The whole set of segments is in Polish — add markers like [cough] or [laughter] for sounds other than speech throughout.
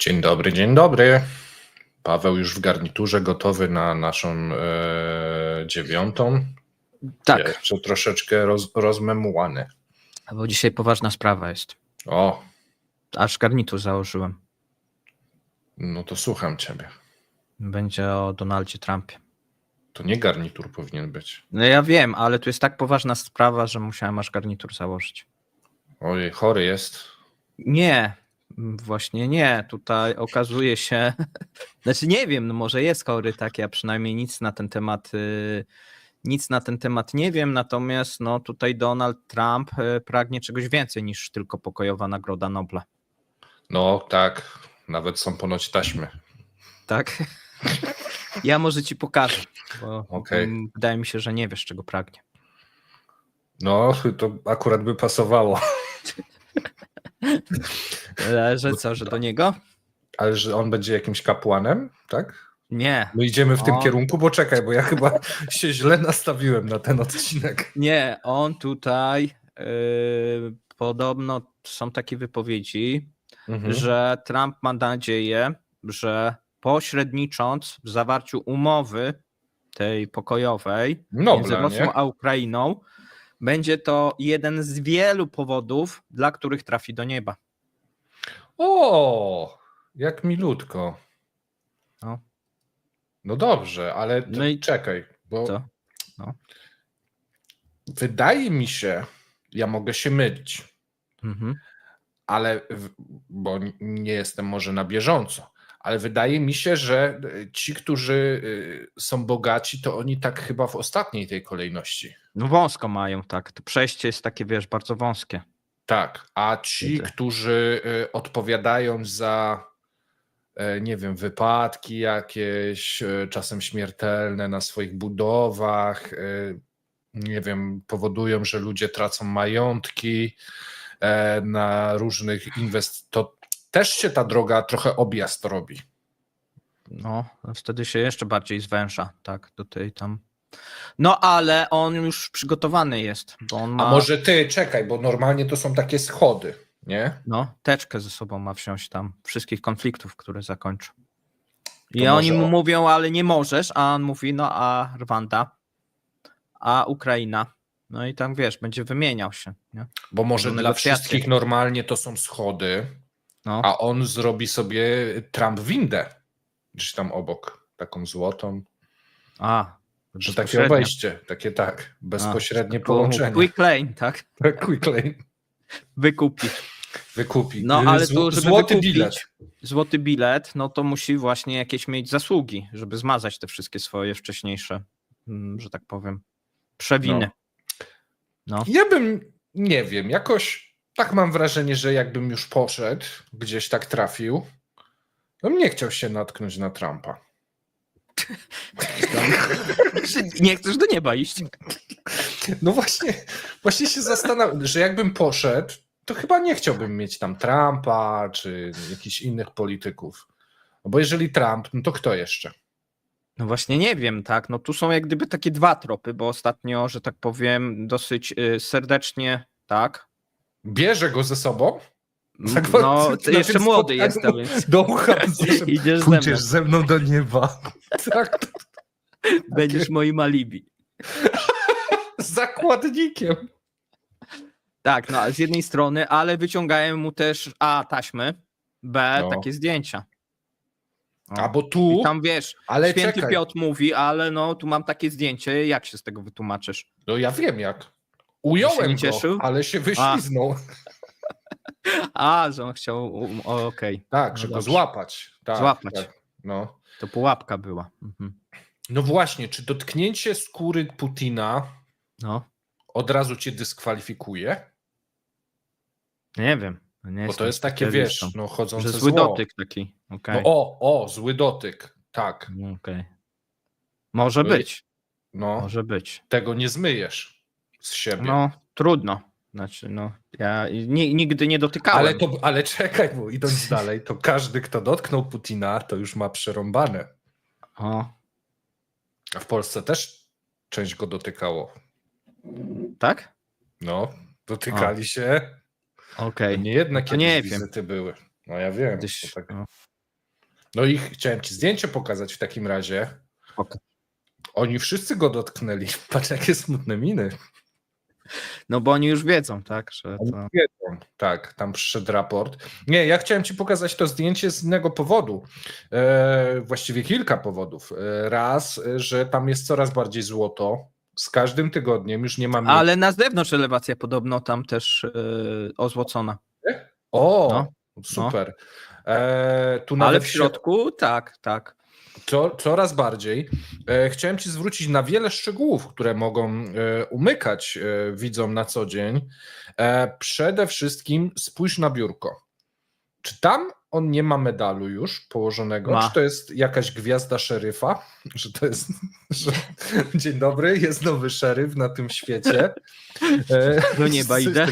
Dzień dobry, dzień dobry. Paweł już w garniturze, gotowy na naszą e, dziewiątą. Tak, Jeszcze troszeczkę roz, rozmemłany. bo dzisiaj poważna sprawa jest. O, Aż garnitur założyłem. no to słucham ciebie. Będzie o Donaldzie Trumpie. To nie garnitur powinien być. No ja wiem, ale tu jest tak poważna sprawa, że musiałem aż garnitur założyć. Ojej, chory jest. Nie, właśnie nie. Tutaj okazuje się, [laughs] znaczy nie wiem, no może jest chory, tak, ja przynajmniej nic na ten temat y, nic na ten temat nie wiem, natomiast no tutaj Donald Trump y, pragnie czegoś więcej niż tylko pokojowa nagroda Nobla. No tak, nawet są ponoć taśmy. Tak? [laughs] Ja może ci pokażę, bo mm, wydaje mi się, że nie wiesz, czego pragnie. No, to akurat by pasowało. [laughs] Ale że co, że do niego? Ale że on będzie jakimś kapłanem, tak? Nie, My idziemy w tym kierunku, bo czekaj, bo ja chyba [laughs] się źle nastawiłem na ten odcinek. nie, on tutaj yy, podobno są takie wypowiedzi, Mhm. że Trump ma nadzieję, że pośrednicząc w zawarciu umowy tej pokojowej między Rosją nie? a Ukrainą, będzie to jeden z wielu powodów, dla których trafi do nieba. O, jak milutko. No. No dobrze, ale No i- czekaj, bo Co? No. wydaje mi się, ja mogę się mylić, Mhm. ale bo nie jestem może na bieżąco, ale wydaje mi się, że y, ci, którzy y, są bogaci, to oni tak chyba w ostatniej tej kolejności. No wąsko mają, tak. To przejście jest takie, wiesz, bardzo wąskie. Tak, a ci, którzy y, odpowiadają za, e, nie wiem, wypadki jakieś, e, czasem śmiertelne na swoich budowach, e, nie wiem, powodują, że ludzie tracą majątki na różnych inwest... To też się ta droga trochę objazd robi. No, wtedy się jeszcze bardziej zwęża, tak, do tej tam. No, ale on już przygotowany jest, bo on ma A może ty, czekaj, bo normalnie to są takie schody, nie? no, teczkę ze sobą ma wziąć tam wszystkich konfliktów, które zakończy. I To oni może mu mówią, ale nie możesz, a on mówi, no a Rwanda, a Ukraina. No i tam wiesz, będzie wymieniał się. Nie? Bo może dla wszystkich normalnie to są schody, No, A on zrobi sobie Trump windę gdzieś tam obok, taką złotą, a, że takie obejście, takie tak, bezpośrednie A, połączenie. Quick lane, tak? [laughs] Quick lane Wykupi. wykupi. No, Y, ale tu, żeby złoty wykupić bilet. złoty bilet, no to musi właśnie jakieś mieć zasługi, żeby zmazać te wszystkie swoje wcześniejsze, mm, że tak powiem, przewiny. No. Ja bym, nie wiem, jakoś tak mam wrażenie, że jakbym już poszedł, gdzieś tak trafił, to bym nie chciał się natknąć na Trumpa. [laughs] Nie chcesz do nieba iść. No właśnie, właśnie się zastanawiam, że jakbym poszedł, to chyba nie chciałbym mieć tam Trumpa czy jakichś innych polityków. No bo jeżeli Trump, no to kto jeszcze? No właśnie nie wiem, tak. No tu są jak gdyby takie dwa tropy, bo ostatnio, że tak powiem, dosyć y, serdecznie, tak. Bierze go ze sobą? M- Tak, No, ty jeszcze młody jestem, więc [laughs] Do ucha. [laughs] idziesz ze mną. Ze mną do nieba. [laughs] Tak, Będziesz moim alibi. zakładnikiem. Tak, no z jednej strony, ale wyciągają mu też A taśmy, B No. takie zdjęcia. No. A bo tu, I tam wiesz, ale święty czekaj, Piotr mówi, ale no tu mam takie zdjęcie, jak się z tego wytłumaczysz? no ja wiem jak. Się Ująłem nie go, cieszył? ale się wyśliznął. A, że on chciał, um, okej, Tak, No że go złapać. Tak, Złapać. Tak. No. to pułapka była. Mhm. no właśnie, czy dotknięcie skóry Putina No, od razu cię dyskwalifikuje? nie wiem. Nie Bo to jest takie, wiesz, no chodzące Że zły zło. dotyk taki, okej. No o, o, zły dotyk. Tak, No, okej. Może No być, no, może być. tego nie zmyjesz z siebie. No, trudno. Znaczy, no, ja ni- nigdy nie dotykałem. ale, to, ale czekaj, bo idąc dalej, to każdy, kto dotknął Putina, to już ma przerąbane. O, A w Polsce też część go dotykało. tak? No, dotykali się. Okej. Nie jedna to kiedyś nie wiem. wizyty były. No ja wiem. To tak, no. No i chciałem ci zdjęcie pokazać w takim razie. Spoko. Oni wszyscy go dotknęli. [laughs] Patrz, jakie smutne miny. No bo oni już wiedzą, tak, że Oni to... wiedzą. Tak, tam przyszedł raport. Nie, ja chciałem ci pokazać to zdjęcie z innego powodu. E, właściwie kilka powodów. E, raz, że tam jest coraz bardziej złoto. Z każdym tygodniem już nie mam. Ale na zewnątrz elewacja podobno tam też yy, ozłocona. O, No, super. E, tu Ale w środku tak, tak. Co, coraz bardziej. E, chciałem Ci zwrócić na wiele szczegółów, które mogą e, umykać e, widzom na co dzień. Przede wszystkim spójrz na biurko. Czy tam on nie ma medalu już położonego? Ma. Czy to jest jakaś gwiazda szeryfa? [laughs] Że to jest. [laughs] Że, dzień dobry, jest nowy szeryf na tym świecie. [laughs] E, Do nieba idę.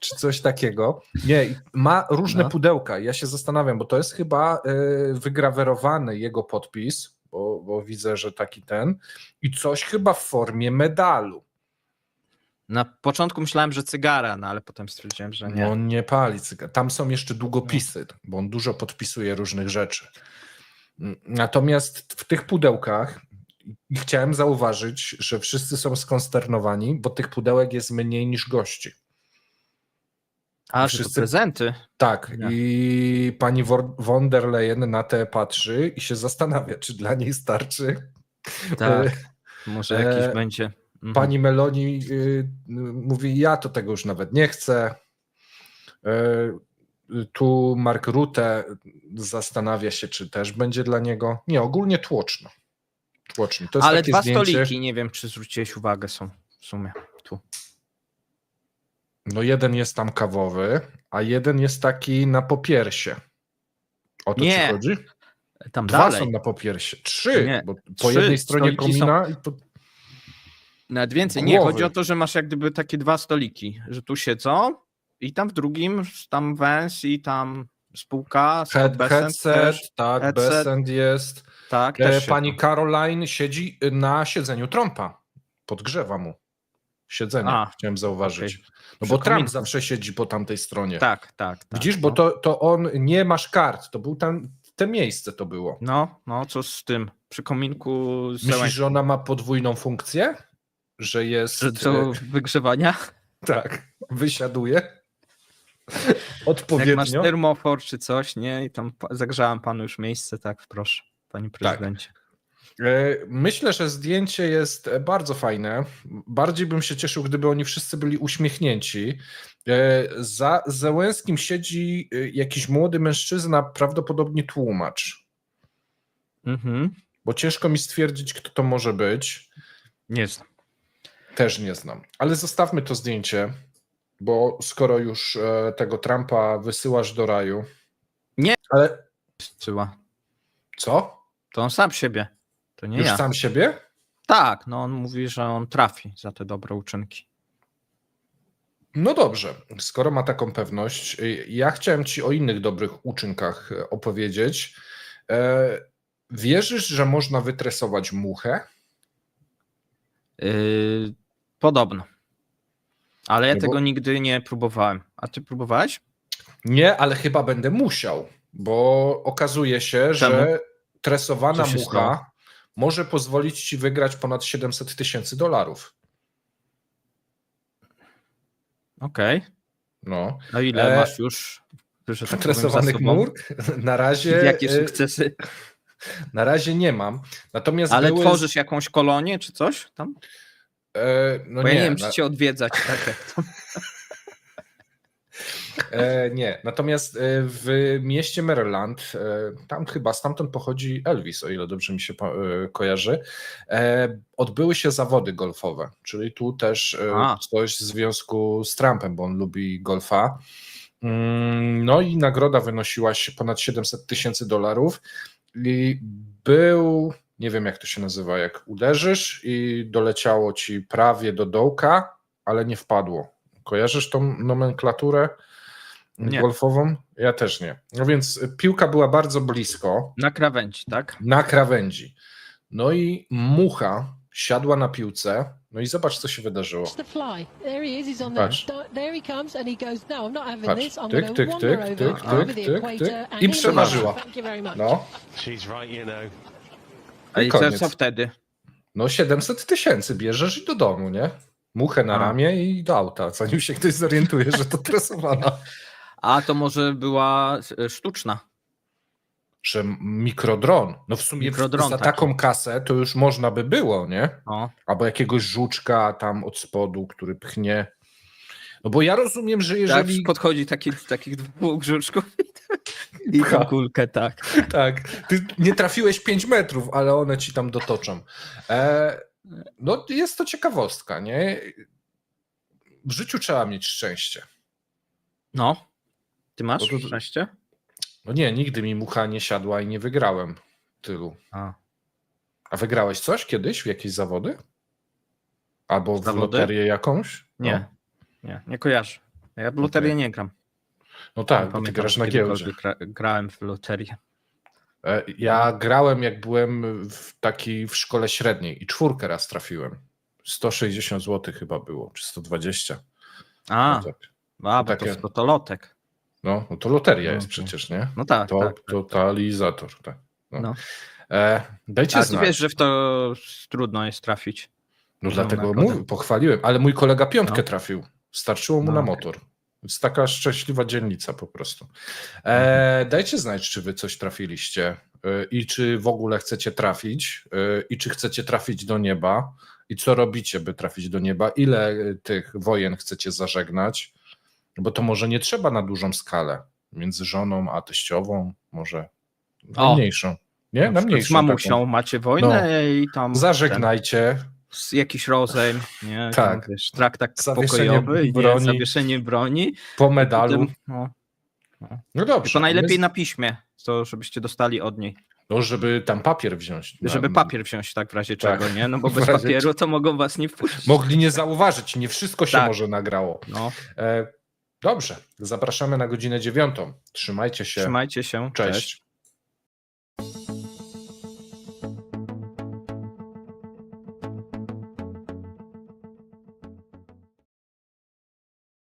czy coś takiego. Nie, ma różne No. pudełka. Ja się zastanawiam, bo to jest chyba e, wygrawerowany jego podpis, bo, bo widzę, że taki ten. I coś chyba w formie medalu. Na początku myślałem, że cygara, no ale potem stwierdziłem, że nie. No on nie pali cyga. Tam są jeszcze długopisy, bo on dużo podpisuje różnych rzeczy. Mm, Natomiast w tych pudełkach chciałem zauważyć, że wszyscy są skonsternowani, bo tych pudełek jest mniej niż gości. A, wszyscy- prezenty. Tak, Nie. i pani von der Leyen na te patrzy i się zastanawia, czy dla niej starczy. Tak. E, Może jakiś e, będzie. Mhm. Pani Meloni y, mówi: Ja to tego już nawet nie chcę. Y, tu Mark Rutte zastanawia się, czy też będzie dla niego. Nie, ogólnie tłoczno. Tłoczno. To jest Ale dwa zdjęcie, stoliki, nie wiem, czy zwróciłeś uwagę, są w sumie tu. No jeden jest tam kawowy, a jeden jest taki na popiersie. O to Nie, ci chodzi? Tam Dwa dalej. są na popiersie. Trzy, Nie, bo po trzy jednej stronie stoliki są- komina i po... Nawet więcej. Nie, Głowy. chodzi o to, że masz jak gdyby takie dwa stoliki, że tu siedzą i tam w drugim tam węz i tam spółka, Head, headset, też, tak, headset. Besant jest. tak, E, pani siedzą. Caroline siedzi na siedzeniu Trumpa. Podgrzewa mu siedzenie, A, chciałem zauważyć. okej. No bo Trump zawsze siedzi po tamtej stronie. Tak, tak. tak Widzisz, no. bo to, to on nie masz kart, to był tam, te miejsce to było. No, no, co z tym? Przy kominku z Myślisz, że ona ma podwójną funkcję? Że jest. że do wygrzewania? e, Tak, wysiaduje. [laughs] Jak masz Odpowiednio. termofor czy coś, nie? I tam zagrzałam panu już miejsce, tak, proszę, panie prezydencie. E, Myślę, że zdjęcie jest bardzo fajne. Bardziej bym się cieszył, gdyby oni wszyscy byli uśmiechnięci. E, Za Zełenskim siedzi jakiś młody mężczyzna, prawdopodobnie tłumacz. Mhm. Bo ciężko mi stwierdzić, kto to może być. Nie znam. Też nie znam. Ale zostawmy to zdjęcie, bo skoro już e, tego Trumpa wysyłasz do raju. Nie. Ale Syła. co? To on sam siebie. To nie już ja. sam siebie? Tak, no on mówi, że on trafi za te dobre uczynki. No dobrze, skoro ma taką pewność, y, ja chciałem Ci o innych dobrych uczynkach e, opowiedzieć. E, Wierzysz, że można wytresować muchę? Yy, podobno. Ale ja No tego nigdy nie próbowałem. A ty próbowałeś? Nie, ale chyba będę musiał, bo okazuje się, że tresowana się mucha stało? może pozwolić Ci wygrać ponad 700 tysięcy dolarów. Okej. No. No ile E, masz już, że tak Tresowanych mur? [laughs] Na razie, [laughs] Jakie e, sukcesy? na razie nie mam. Natomiast Ale były, tworzysz jakąś kolonię czy coś tam? E, no Bo ja nie, nie wiem, na- czy cię odwiedzać. Tak, jak to. [laughs] E, nie, natomiast e, w mieście Maryland, e, tam chyba stamtąd pochodzi Elvis, o ile dobrze mi się e, kojarzy, odbyły się zawody golfowe, czyli tu też A. coś w związku z Trumpem, bo on lubi golfa. Mm, No i nagroda wynosiła się ponad 700 tysięcy dolarów i był, nie wiem jak to się nazywa, jak uderzysz i doleciało ci prawie do dołka, ale nie wpadło. Kojarzysz tą nomenklaturę Nie. golfową? Ja też nie. No więc piłka była bardzo blisko, Na krawędzi, tak? na krawędzi. No i mucha siadła na piłce, No i zobacz, co się wydarzyło. Watch the fly. There he is. He's on the. Patrz. There he comes, and he goes. I'm not having Patrz. Tyk, tyk, tyk, tyk, tyk, the tyk, tyk. I przeważyła. Thank you very much. No, A I co, koniec. co wtedy? no 700 tysięcy bierzesz i do domu, nie? Muchę na A. ramię i do auta, zanim się ktoś zorientuje, że to tresowana. A to może była e, sztuczna. Że mikrodron, no w sumie Mikrodron za taki. taką kasę to już można by było, nie? No. Albo jakiegoś żuczka tam od spodu, który pchnie. No bo ja rozumiem, że Tak, jeżeli... podchodzi taki, takich dwóch żuczków i tą kulkę, tak. [laughs] Tak, ty nie trafiłeś 5 metrów, ale one ci tam dotoczą. E, no jest to ciekawostka, nie? W życiu trzeba mieć szczęście. No. Ty masz to- szczęście? No nie, nigdy mi mucha nie siadła i nie wygrałem tylu. A. A wygrałeś coś kiedyś w jakieś zawody? Albo w Zawody? loterię jakąś? Nie. No, Nie, nie kojarzę. Ja w loterię nie gram. No tak, bo ty grasz na giełdzie. Gra, grałem w loterię. E, Ja grałem jak byłem w takiej w szkole średniej i czwórkę raz trafiłem. 160 zł chyba było, czy 120. A, No, tak. a bo takie- to, to lotek. no, no to loteria No, jest to- przecież, nie? No tak, To, tak. Totalizator, tak. No. No. E, dajcie A ty znać. wiesz, że w to trudno jest trafić. no dlatego mówię, pochwaliłem, ale mój kolega piątkę No. trafił. Starczyło mu No, na motor. Więc taka szczęśliwa dzielnica po prostu. Mhm. E, dajcie znać, czy wy coś trafiliście e, i czy w ogóle chcecie trafić e, i czy chcecie trafić do nieba i co robicie, by trafić do nieba, ile tych wojen chcecie zażegnać, bo to może nie trzeba na dużą skalę między żoną a teściową, może na O. mniejszą. Nie, na mniejszą. Z mamusią taką. macie wojnę i tam Zażegnajcie. Jakiś rozejm, nie? Tak. Tam, wiesz, traktat Zawieszenie pokojowy, nie, broni. zawieszenie broni. Po medalu. Potem, no, No dobrze. to najlepiej my- na piśmie, to żebyście dostali od niej. No, żeby tam papier wziąć. Na- Żeby papier wziąć tak w razie Tak. czego, nie? No bo [laughs] bez papieru to mogą was nie wpuścić. Mogli nie zauważyć, nie wszystko się Tak. może nagrało. No, E, dobrze, zapraszamy na godzinę dziewiątą. Trzymajcie się. trzymajcie się. Cześć. Cześć.